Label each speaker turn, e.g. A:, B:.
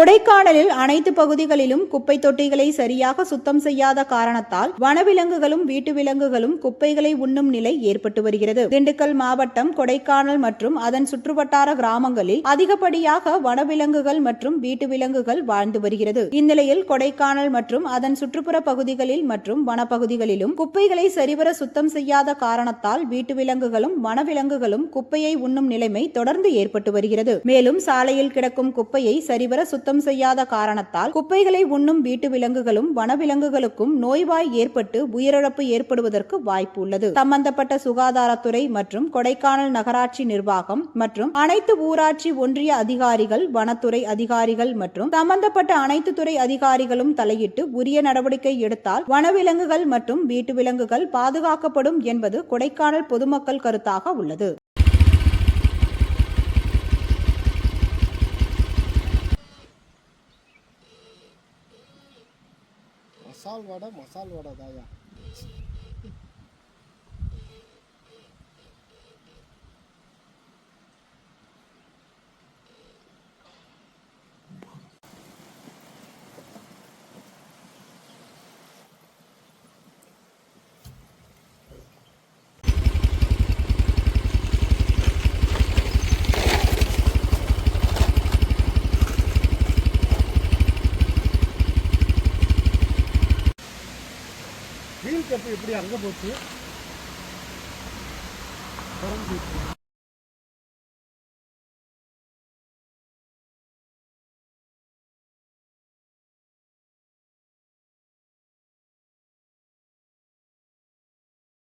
A: கொடைக்கானலில் அனைத்து பகுதிகளிலும் குப்பை தொட்டிகளை சரியாக சுத்தம் செய்யாத காரணத்தால் வனவிலங்குகளும் வீட்டு விலங்குகளும் குப்பைகளை உண்ணும் நிலை ஏற்பட்டு வருகிறது. திண்டுக்கல் மாவட்டம் கொடைக்கானல் மற்றும் அதன் சுற்றுவட்டார கிராமங்களில் அதிகப்படியாக வனவிலங்குகள் மற்றும் வீட்டு விலங்குகள் வாழ்ந்து வருகிறது. இந்நிலையில் கொடைக்கானல் மற்றும் அதன் சுற்றுப்புற பகுதிகளில் மற்றும் வனப்பகுதிகளிலும் குப்பைகளை சரிவர சுத்தம் செய்யாத காரணத்தால் வீட்டு விலங்குகளும் வனவிலங்குகளும் குப்பையை உண்ணும் நிலைமை தொடர்ந்து ஏற்பட்டு வருகிறது. மேலும் சாலையில் கிடக்கும் குப்பையை சரிவர சுத்தம் செய்யாத காரணத்தால் குப்பைகளை உண்ணும் வீட்டு விலங்குகளும் வனவிலங்குகளுக்கும் நோய்வாய் ஏற்பட்டு உயிரிழப்பு ஏற்படுவதற்கு வாய்ப்பு உள்ளது சம்பந்தப்பட்ட சுகாதாரத்துறை மற்றும் கொடைக்கானல் நகராட்சி நிர்வாகம் மற்றும் அனைத்து ஊராட்சி ஒன்றிய அதிகாரிகள் வனத்துறை அதிகாரிகள் மற்றும் சம்பந்தப்பட்ட அனைத்து துறை அதிகாரிகளும் தலையிட்டு உரிய நடவடிக்கை எடுத்தால் வனவிலங்குகள் மற்றும் வீட்டு விலங்குகள் பாதுகாக்கப்படும் என்பது கொடைக்கானல் பொதுமக்கள் கருத்தாக உள்ளது.
B: மசால் வடை மசால் வடை தாயா? எப்படி அங்கே போச்சு.